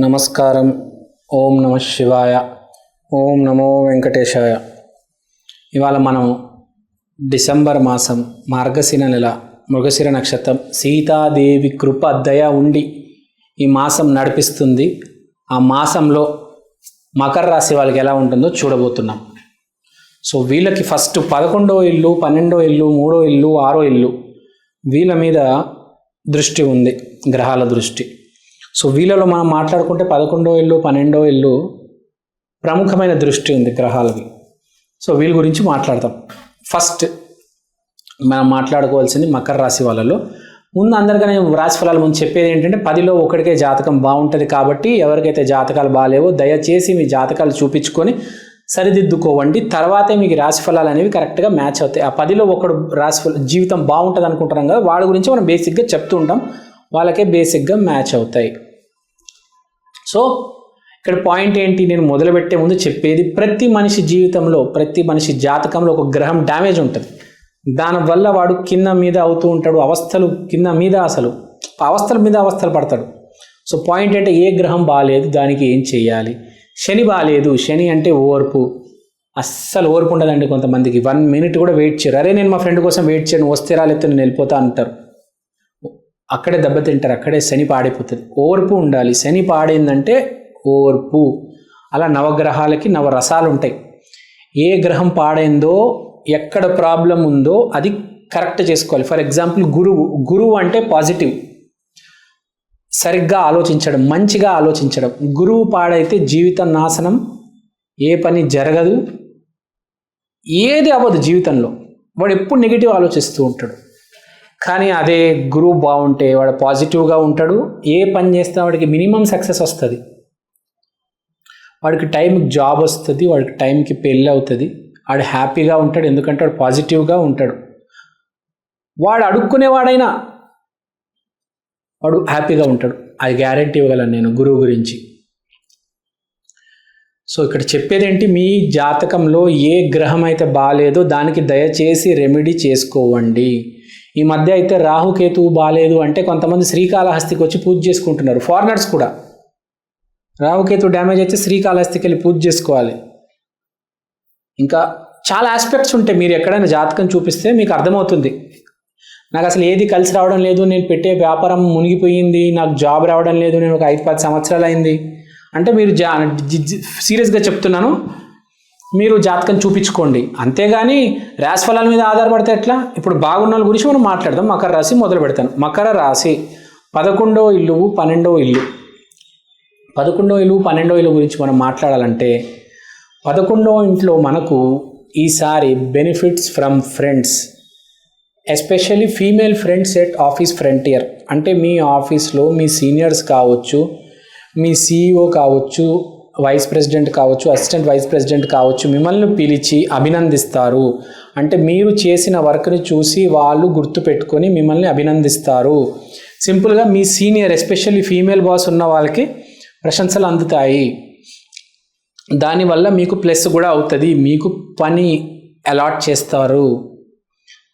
నమస్కారం. ఓం నమ శివాయ. ఓం నమో వెంకటేశాయ. ఇవాళ మనం డిసెంబర్ మాసం మార్గశిర నెల మృగశిర నక్షత్రం సీతాదేవి కృప దయ ఉండి ఈ మాసం నడిపిస్తుంది. ఆ మాసంలో మకర రాశి వాళ్ళకి ఎలా ఉంటుందో చూడబోతున్నాం. సో వీళ్ళకి ఫస్ట్ పదకొండో ఇల్లు పన్నెండో ఇల్లు మూడో ఇల్లు ఆరో ఇల్లు వీళ్ళ మీద దృష్టి ఉంది గ్రహాల దృష్టి. సో వీళ్ళలో మనం మాట్లాడుకుంటే పదకొండో ఇల్లు పన్నెండో ఇల్లు ప్రముఖమైన దృష్టి ఉంది గ్రహాలవి. సో వీళ్ళ గురించి మాట్లాడతాం. ఫస్ట్ మనం మాట్లాడుకోవాల్సింది మకర రాశి వాళ్ళలో. ముందు అందరికీ రాశి ఫలాలు ముందు చెప్పేది ఏంటంటే పదిలో ఒకటికే జాతకం బాగుంటుంది కాబట్టి ఎవరికైతే జాతకాలు బాగాలేవో దయచేసి మీ జాతకాలు చూపించుకొని సరిదిద్దుకోవండి. తర్వాతే మీకు రాశి ఫలాలు అనేవి కరెక్ట్గా మ్యాచ్ అవుతాయి. ఆ పదిలో ఒకడు రాశి జీవితం బాగుంటుంది అనుకుంటున్నాం కదా వాడి గురించి మనం బేసిక్గా చెప్తూ ఉంటాం. వాళ్ళకే బేసిక్గా మ్యాచ్ అవుతాయి. సో ఇక్కడ పాయింట్ ఏంటి? నేను మొదలుపెట్టే ముందు చెప్పేది ప్రతి మనిషి జీవితంలో ప్రతి మనిషి జాతకంలో ఒక గ్రహం డ్యామేజ్ ఉంటుంది. దానివల్ల వాడు కింద మీద అవుతూ ఉంటాడు అవస్థలు కింద మీద అసలు అవస్థల మీద అవస్థలు పడతాడు. సో పాయింట్ అంటే ఏ గ్రహం బాగాలేదు దానికి ఏం చేయాలి? శని బాగాలేదు శని అంటే ఓర్పు. అస్సలు ఓర్పు ఉండదండి కొంతమందికి. వన్ మినిట్ కూడా వెయిట్ చేయరు. అరే నేను మా ఫ్రెండ్ కోసం వెయిట్ చేయను వస్తే రాలేస్తే నేను వెళ్ళిపోతా అంటారు. అక్కడే దెబ్బతింటారు అక్కడే శని పాడైపోతుంది. ఓర్పు ఉండాలి. శని పాడైందంటే ఓర్పు. అలా నవగ్రహాలకి నవరసాలు ఉంటాయి ఏ గ్రహం పాడైందో ఎక్కడ ప్రాబ్లం ఉందో అది కరెక్ట్ చేసుకోవాలి. ఫర్ ఎగ్జాంపుల్ గురువు గురువు అంటే పాజిటివ్. సరిగ్గా ఆలోచించడం మంచిగా ఆలోచించడం. గురువు పాడైతే జీవిత నాశనం ఏ పని జరగదు ఏది అవ్వదు జీవితంలో. వాడు ఎప్పుడు నెగిటివ్ ఆలోచిస్తూ ఉంటాడు. కానీ అదే గురువు బాగుంటే వాడు పాజిటివ్గా ఉంటాడు ఏ పని చేస్తే వాడికి మినిమం సక్సెస్ వస్తుంది. వాడికి టైంకి జాబ్ వస్తుంది వాడికి టైంకి పెళ్ళి అవుతుంది వాడు హ్యాపీగా ఉంటాడు ఎందుకంటే వాడు పాజిటివ్గా ఉంటాడు. వాడు అడుక్కునేవాడైనా వాడు హ్యాపీగా ఉంటాడు. అది గ్యారంటీ ఇవ్వగలను నేను గురువు గురించి. సో ఇక్కడ చెప్పేది ఏంటి మీ జాతకంలో ఏ గ్రహం అయితే బాగాలేదో దానికి దయచేసి రెమెడీ చేసుకోవండి. ఈ మధ్య అయితే రాహుకేతువు బాగాలేదు అంటే కొంతమంది శ్రీకాళహస్తికి వచ్చి పూజ చేసుకుంటున్నారు ఫారినర్స్ కూడా. రాహుకేతు డ్యామేజ్ అయితే శ్రీకాళహస్తికి వెళ్ళి పూజ చేసుకోవాలి. ఇంకా చాలా ఆస్పెక్ట్స్ ఉంటాయి మీరు ఎక్కడైనా జాతకం చూపిస్తే మీకు అర్థమవుతుంది. నాకు అసలు ఏది కలిసి రావడం లేదు నేను పెట్టే వ్యాపారం మునిగిపోయింది నాకు జాబ్ రావడం లేదు నేను ఒక ఐదు పది సంవత్సరాలు అయింది. అంటే మీరు జా సీరియస్గా చెప్తున్నాను మీరు జాతకం చూపించుకోండి. అంతేగాని రాశి ఫలాల మీద ఆధారపడితే ఎట్లా? ఇప్పుడు బాగున్న వాళ్ళ గురించి మనం మాట్లాడదాం. మకర రాశి మొదలు పెడతాను. మకర రాశి పదకొండో ఇల్లు పన్నెండో ఇల్లు. పదకొండో ఇల్లు పన్నెండో ఇల్లు గురించి మనం మాట్లాడాలంటే పదకొండో ఇంట్లో మనకు ఈసారి benefits from friends especially female friends at office frontier. అంటే మీ ఆఫీస్లో మీ సీనియర్స్ కావచ్చు మీ సీఈఓ కావచ్చు వైస్ ప్రెసిడెంట్ కావచ్చు అసిస్టెంట్ వైస్ ప్రెసిడెంట్ కావచ్చు మిమ్మల్ని పిలిచి అభినందిస్తారు. అంటే మీరు చేసిన వర్క్ని చూసి వాళ్ళు గుర్తుపెట్టుకొని మిమ్మల్ని అభినందిస్తారు. సింపుల్గా మీ సీనియర్ ఎస్పెషల్లీ ఫీమేల్ బాస్ ఉన్న వాళ్ళకి ప్రశంసలు అందుతాయి. దానివల్ల మీకు ప్లస్ కూడా అవుతుంది. మీకు పని అలాట్ చేస్తారు.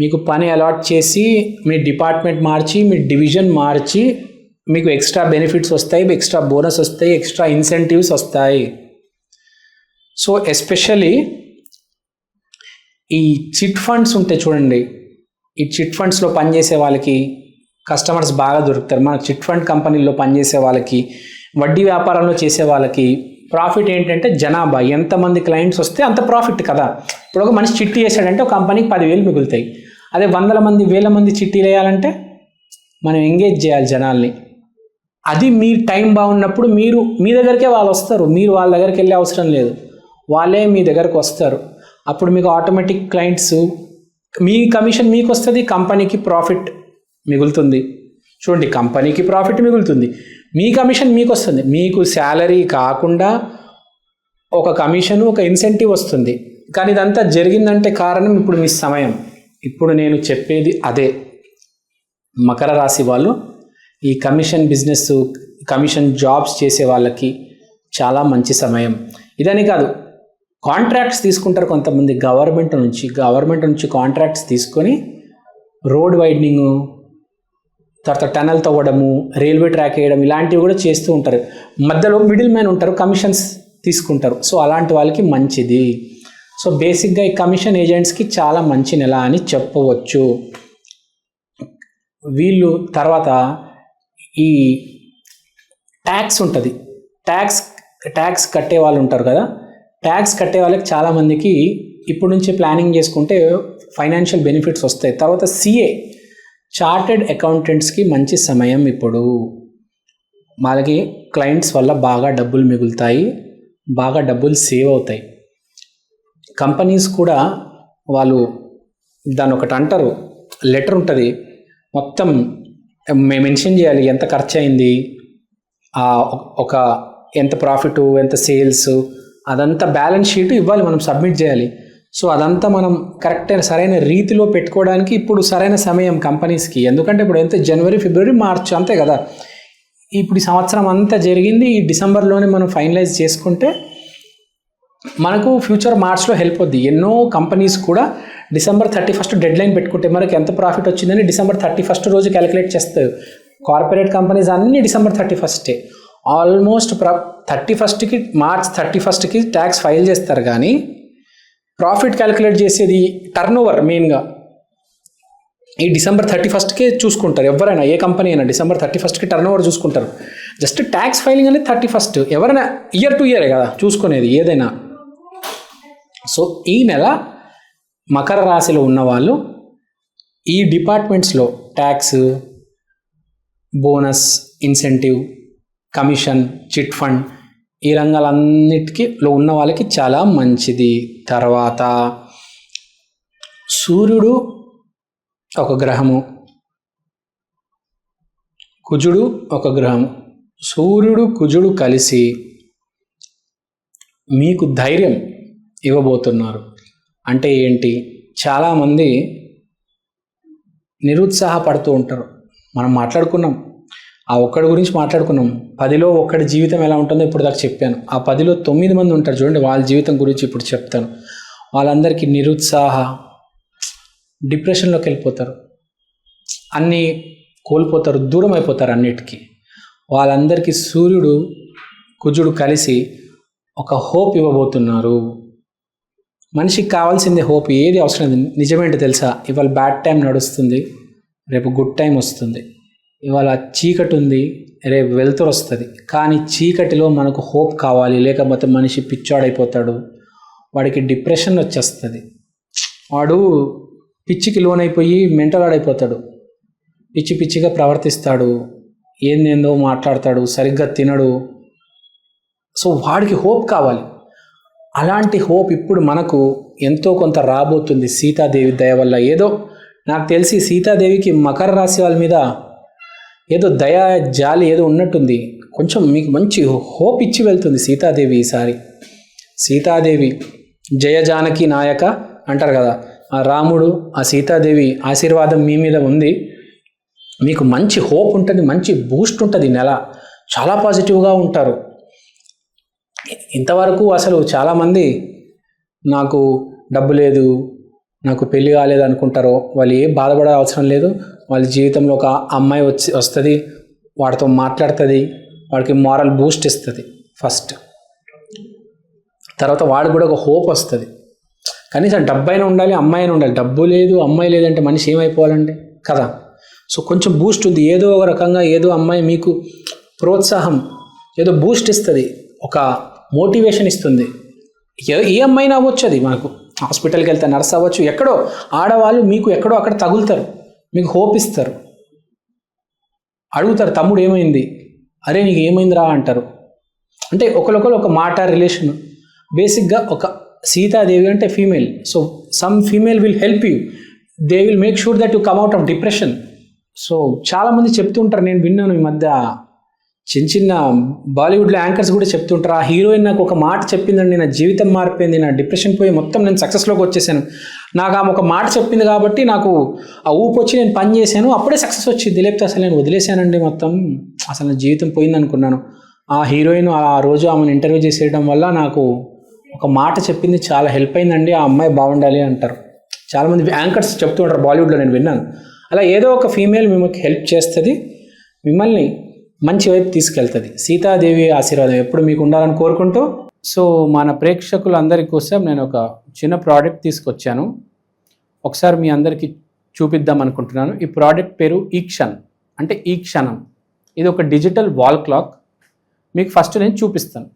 మీకు పని అలాట్ చేసి మీ డిపార్ట్మెంట్ మార్చి మీ డివిజన్ మార్చి మీకు ఎక్స్ట్రా బెనిఫిట్స్ వస్తాయి ఎక్స్ట్రా బోనస్ వస్తాయి ఎక్స్ట్రా ఇన్సెంటివ్స్ వస్తాయి. సో ఎస్పెషలీ ఈ చిట్ ఫండ్స్ ఉంటాయి చూడండి ఈ చిట్ ఫండ్స్లో పనిచేసే వాళ్ళకి కస్టమర్స్ బాగా దొరుకుతారు. మన చిట్ ఫండ్ కంపెనీల్లో పనిచేసే వాళ్ళకి వడ్డీ వ్యాపారంలో చేసే వాళ్ళకి ప్రాఫిట్ ఏంటంటే జనాభా. ఎంతమంది క్లయింట్స్ వస్తే అంత ప్రాఫిట్ కదా. ఇప్పుడు ఒక మనిషి చిట్టి వేసాడంటే ఒక కంపెనీకి పదివేలు మిగులుతాయి. అదే వందల మంది వేల మంది చిట్టీలు వేయాలంటే మనం ఎంగేజ్ చేయాలి జనాల్ని. అది మీ టైం బాగున్నప్పుడు మీరు మీ దగ్గరికే వాళ్ళు వస్తారు. మీరు వాళ్ళ దగ్గరికి వెళ్ళే అవసరం లేదు. వాళ్ళే మీ దగ్గరకు వస్తారు. అప్పుడు మీకు ఆటోమేటిక్ క్లయింట్స్ మీ కమిషన్ మీకు వస్తుంది కంపెనీకి ప్రాఫిట్ మిగులుతుంది. చూడండి కంపెనీకి ప్రాఫిట్ మిగులుతుంది. మీ కమిషన్ మీకు వస్తుంది మీకు శాలరీ కాకుండా ఒక కమిషన్ ఒక ఇన్సెంటివ్ వస్తుంది. కానీ ఇదంతా జరిగిందంటే కారణం ఇప్పుడు మీ సమయం. ఇప్పుడు నేను చెప్పేది అదే. మకర రాశి వాళ్ళు ఈ కమిషన్ బిజినెస్ కమిషన్ జాబ్స్ చేసే వాళ్ళకి చాలా మంచి సమయం. ఇదని కాదు కాంట్రాక్ట్స్ తీసుకుంటారు కొంతమంది గవర్నమెంట్ నుంచి. గవర్నమెంట్ నుంచి కాంట్రాక్ట్స్ తీసుకొని రోడ్ వైడనింగ్ తర్వాత టనల్ తవ్వడము రైల్వే ట్రాక్ వేయడం ఇలాంటివి కూడా చేస్తూ ఉంటారు. మధ్యలో మిడిల్ మ్యాన్ ఉంటారు కమిషన్స్ తీసుకుంటారు. సో అలాంటి వాళ్ళకి మంచిది. సో బేసిక్గా ఈ కమిషన్ ఏజెంట్స్కి చాలా మంచి నెల అని చెప్పవచ్చు. వీళ్ళు తర్వాత ఈ ట్యాక్స్ ఉంటుంది. ట్యాక్స్ ట్యాక్స్ కట్టే వాళ్ళు ఉంటారు కదా. ట్యాక్స్ కట్టే వాళ్ళకి చాలామందికి ఇప్పుడు నుంచి ప్లానింగ్ చేసుకుంటే ఫైనాన్షియల్ బెనిఫిట్స్ వస్తాయి. తర్వాత సిఏ చార్టెడ్ అకౌంటెంట్స్కి మంచి సమయం ఇప్పుడు. వాళ్ళకి క్లయింట్స్ వల్ల బాగా డబ్బులు మిగులుతాయి బాగా డబ్బులు సేవ్ అవుతాయి. కంపెనీస్ కూడా వాళ్ళు దాని ఒకటి అంటారు. లెటర్ ఉంటుంది. మొత్తం మేము మెన్షన్ చేయాలి ఎంత ఖర్చు అయింది ఒక ఎంత ప్రాఫిట్ ఎంత సేల్స్ అదంతా బ్యాలెన్స్ షీట్ ఇవ్వాలి మనం సబ్మిట్ చేయాలి. సో అదంతా మనం కరెక్ట్ అయిన సరైన రీతిలో పెట్టుకోవడానికి ఇప్పుడు సరైన సమయం కంపెనీస్కి. ఎందుకంటే ఇప్పుడు ఎంత జనవరి ఫిబ్రవరి మార్చ్ అంతే కదా. ఇప్పుడు ఈ సంవత్సరం అంతా జరిగింది ఈ డిసెంబర్లోనే మనం ఫైనలైజ్ చేసుకుంటే మనకు ఫ్యూచర్ మార్చ్లో హెల్ప్ అవుద్ది. ఎన్నో కంపెనీస్ కూడా December thirty first deadline పెట్టుకుంటే మనకి ఎంత ప్రాఫిట్ వచ్చిందని డిసెంబర్ థర్టీ ఫస్ట్ రోజు క్యాలిక్యులేట్ చేస్తారు. కార్పొరేట్ కంపెనీస్ అన్నీ డిసెంబర్ థర్టీ ఫస్టే ఆల్మోస్ట్ ప్ర థర్టీ ఫస్ట్కి మార్చ్ థర్టీ ఫస్ట్కి ట్యాక్స్ ఫైల్ చేస్తారు కానీ ప్రాఫిట్ క్యాలిక్యులేట్ చేసేది టర్న్ ఓవర్ మెయిన్గా ఈ డిసెంబర్ థర్టీ ఫస్ట్కే చూసుకుంటారు ఎవరైనా ఏ కంపెనీ అయినా డిసెంబర్ థర్టీ ఫస్ట్కి టర్న్ ఓవర్ చూసుకుంటారు. జస్ట్ ట్యాక్స్ ఫైలింగ్ అనేది థర్టీ ఫస్ట్ ఎవరైనా ఇయర్ టు ఇయరే కదా చూసుకునేది ఏదైనా. సో ఈ నెల మకర రాశిలో ఉన్నవాళ్ళు ఈ డిపార్ట్మెంట్స్లో tax bonus incentive commission chit fund ఈ రంగాలన్నిటికీలో ఉన్న వాళ్ళకి చాలా మంచిది. తర్వాత సూర్యుడు ఒక గ్రహము కుజుడు ఒక గ్రహం సూర్యుడు కుజుడు కలిసి మీకు ధైర్యం ఇవ్వబోతున్నారు. అంటే ఏంటి? చాలామంది నిరుత్సాహపడుతూ ఉంటారు. మనం మాట్లాడుకున్నాం. ఆ ఒక్కడి గురించి మాట్లాడుకున్నాం. పదిలో ఒక్కడి జీవితం ఎలా ఉంటుందో ఇప్పుడు దాకా చెప్పాను. ఆ పదిలో తొమ్మిది మంది ఉంటారు చూడండి వాళ్ళ జీవితం గురించి ఇప్పుడు చెప్తాను. వాళ్ళందరికీ నిరుత్సాహ డిప్రెషన్లోకి వెళ్ళిపోతారు. అన్నీ కోల్పోతారు దూరం అయిపోతారు అన్నిటికీ. వాళ్ళందరికీ సూర్యుడు కుజుడు కలిసి ఒక హోప్ ఇవ్వబోతున్నారు. మనిషికి కావాల్సింది హోప్ ఏది అవసరం లేదు. నిజమేంటి తెలుసా? ఇవాళ బ్యాడ్ టైం నడుస్తుంది. రేపు గుడ్ టైం వస్తుంది. ఇవాళ చీకటి ఉంది. రేపు వెలుతురు వస్తుంది. కానీ చీకటిలో మనకు హోప్ కావాలి. లేకపోతే మనిషి పిచ్చాడైపోతాడు. వాడికి డిప్రెషన్ వచ్చేస్తుంది. వాడు పిచ్చికి లోనైపోయి మెంటల్ ఆడైపోతాడు పిచ్చి పిచ్చిగా ప్రవర్తిస్తాడు. ఏందేందో మాట్లాడతాడు. సరిగ్గా తినడు. సో వాడికి హోప్ కావాలి. అలాంటి హోప్ ఇప్పుడు మనకు ఎంతో కొంత రాబోతుంది. సీతాదేవి దయ వల్ల ఏదో నాకు తెలిసి సీతాదేవికి మకర రాశి వాళ్ళ మీద ఏదో దయా జాలి ఏదో ఉన్నట్టుంది. కొంచెం మీకు మంచి హోప్ ఇచ్చి వెళ్తుంది సీతాదేవి ఈసారి. సీతాదేవి జయ జానకి నాయక అంటారు కదా. ఆ రాముడు ఆ సీతాదేవి ఆశీర్వాదం మీ మీద ఉంది. మీకు మంచి హోప్ ఉంటుంది మంచి బూస్ట్ ఉంటుంది నెల. చాలా పాజిటివ్గా ఉంటారు. ఇంతవరకు అసలు చాలామంది నాకు డబ్బు లేదు నాకు పెళ్ళి కాలేదు అనుకుంటారో వాళ్ళు ఏ బాధపడ అవసరం లేదు. వాళ్ళ జీవితంలో ఒక అమ్మాయి వచ్చి వస్తుంది వాడితో మాట్లాడుతుంది వాడికి మారల్ బూస్ట్ ఇస్తుంది ఫస్ట్ తర్వాత వాడికి కూడా ఒక హోప్ వస్తుంది. కనీసం డబ్బు అయినా ఉండాలి అమ్మాయి అయినా ఉండాలి. డబ్బు లేదు అమ్మాయి లేదంటే మనిషి ఏమైపోవాలండి? కదా? సో కొంచెం బూస్ట్ ఉంది. ఏదో ఒక రకంగా ఏదో అమ్మాయి మీకు ప్రోత్సాహం ఏదో బూస్ట్ ఇస్తుంది. ఒక మోటివేషన్ ఇస్తుంది. ఏ అమ్మాయినా అవ్వచ్చు అది. మనకు హాస్పిటల్కి వెళ్తే నర్స్ అవ్వచ్చు ఎక్కడో ఆడవాళ్ళు మీకు ఎక్కడో అక్కడ తగులుతారు. మీకు హోప్ ఇస్తారు. అడుగుతారు తమ్ముడు ఏమైంది? అరే నీకు ఏమైందిరా? అంటారు. అంటే ఒకరికొకరు ఒక మాట రిలేషన్ బేసిక్గా ఒక సీతాదేవి అంటే female so some female will help you they will make sure that you come out of depression so చాలామంది చెప్తుంటారు నేను విన్నాను ఈ మధ్య చిన్న చిన్న బాలీవుడ్లో యాంకర్స్ కూడా చెప్తుంటారు ఆ హీరోయిన్ నాకు ఒక మాట చెప్పిందండి నా జీవితం మారిపోయింది నా డిప్రెషన్ పోయి మొత్తం నేను సక్సెస్లోకి వచ్చేసాను. నాకు ఆమె ఒక మాట చెప్పింది కాబట్టి నాకు ఆ ఊపు వచ్చి నేను పని చేశాను అప్పుడే సక్సెస్ వచ్చింది. లేకపోతే అసలు నేను వదిలేశానండి మొత్తం. అసలు నా జీవితం పోయింది అనుకున్నాను. ఆ హీరోయిన్ ఆ రోజు ఆమెను ఇంటర్వ్యూ చేసేయడం వల్ల నాకు ఒక మాట చెప్పింది చాలా హెల్ప్ అయిందండి ఆ అమ్మాయి బాగుండాలి అంటారు. చాలామంది యాంకర్స్ చెప్తూ ఉంటారు బాలీవుడ్లో నేను విన్నాను. అలా ఏదో ఒక ఫీమేల్ మిమ్మల్ని హెల్ప్ చేస్తుంది. మిమ్మల్ని మంచి వైపు తీసుకెళ్తుంది. సీతాదేవి ఆశీర్వాదం ఎప్పుడు మీకు ఉండాలని కోరుకుంటూ సో మన ప్రేక్షకులందరి కోసం నేను ఒక చిన్న ప్రోడక్ట్ తీసుకొచ్చాను. ఒకసారి మీ అందరికీ చూపిద్దాం అనుకుంటున్నాను. ఈ ప్రోడక్ట్ పేరు ఈక్షన్ అంటే ఈ క్షణం. ఇది ఒక డిజిటల్ వాల్ క్లాక్ మీకు ఫస్ట్ నేను చూపిస్తాను.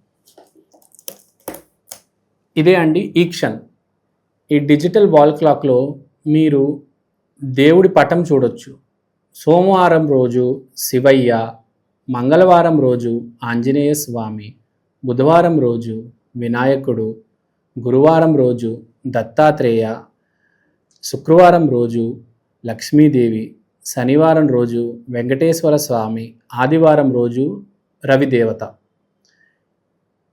ఇదే అండి ఈక్షన్ ఈ డిజిటల్ వాల్ క్లాక్లో మీరు దేవుడి పటం చూడొచ్చు. సోమవారం రోజు శివయ్య మంగళవారం రోజు ఆంజనేయ స్వామి బుధవారం రోజు వినాయకుడు గురువారం రోజు దత్తాత్రేయ శుక్రవారం రోజు లక్ష్మీదేవి శనివారం రోజు వెంకటేశ్వర స్వామి ఆదివారం రోజు రవిదేవత.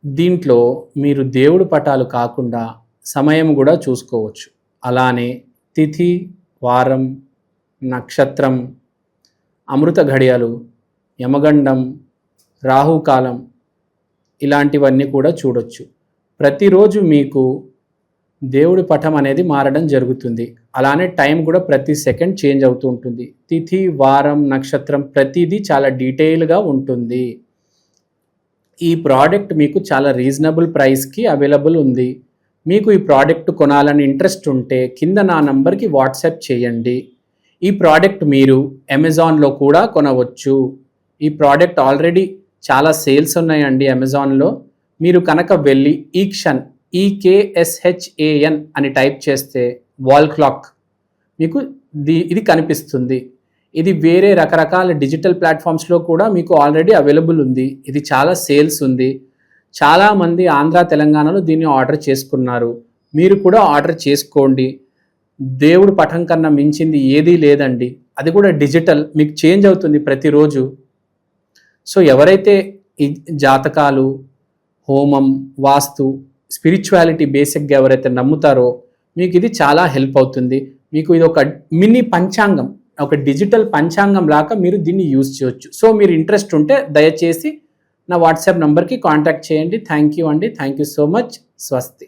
దీంట్లో మీరు దేవుడు పటాలు కాకుండా సమయం కూడా చూసుకోవచ్చు. అలానే తిథి వారం నక్షత్రం అమృత ఘడియలు యమగండం రాహుకాలం ఇలాంటివన్నీ కూడా చూడొచ్చు. ప్రతిరోజు మీకు దేవుడి పటం అనేది మారడం జరుగుతుంది. అలానే టైం కూడా ప్రతి సెకండ్ చేంజ్ అవుతూ ఉంటుంది. తిథి వారం నక్షత్రం ప్రతిదీ చాలా డీటెయిల్గా ఉంటుంది. ఈ ప్రోడక్ట్ మీకు చాలా రీజనబుల్ ప్రైస్కి అవైలబుల్ ఉంది. మీకు ఈ ప్రోడక్ట్ కొనాలని ఇంట్రెస్ట్ ఉంటే కింద నా నంబర్కి వాట్సాప్ చేయండి. ఈ ప్రోడక్ట్ మీరు అమెజాన్లో కూడా కొనవచ్చు. ఈ ప్రోడక్ట్ ఆల్రెడీ చాలా సేల్స్ ఉన్నాయండి అమెజాన్లో. మీరు కనుక వెళ్ళి ఈక్షన్ ఈకేఎస్హెచ్ఏఎన్ అని టైప్ చేస్తే వాల్ క్లాక్ మీకు ది ఇది కనిపిస్తుంది. ఇది వేరే రకరకాల డిజిటల్ ప్లాట్ఫామ్స్లో కూడా మీకు ఆల్రెడీ అవైలబుల్ ఉంది. ఇది చాలా సేల్స్ ఉంది. చాలామంది ఆంధ్ర తెలంగాణలో దీన్ని ఆర్డర్ చేసుకున్నారు. మీరు కూడా ఆర్డర్ చేసుకోండి. దేవుడు పఠం కన్నా మించింది ఏదీ లేదండి. అది కూడా డిజిటల్ మీకు చేంజ్ అవుతుంది ప్రతిరోజు. సో ఎవరైతే ఈ జాతకాలు హోమం వాస్తు స్పిరిచువాలిటీ బేసిక్గా ఎవరైతే నమ్ముతారో మీకు ఇది చాలా హెల్ప్ అవుతుంది. మీకు ఇది ఒక మినీ పంచాంగం ఒక డిజిటల్ పంచాంగం లాగా మీరు దీన్ని యూజ్ చేయొచ్చు. సో మీరు ఇంట్రెస్ట్ ఉంటే దయచేసి నా వాట్సాప్ నంబర్కి కాంటాక్ట్ చేయండి. థ్యాంక్ యూ అండి. Thank you so much. స్వస్తి.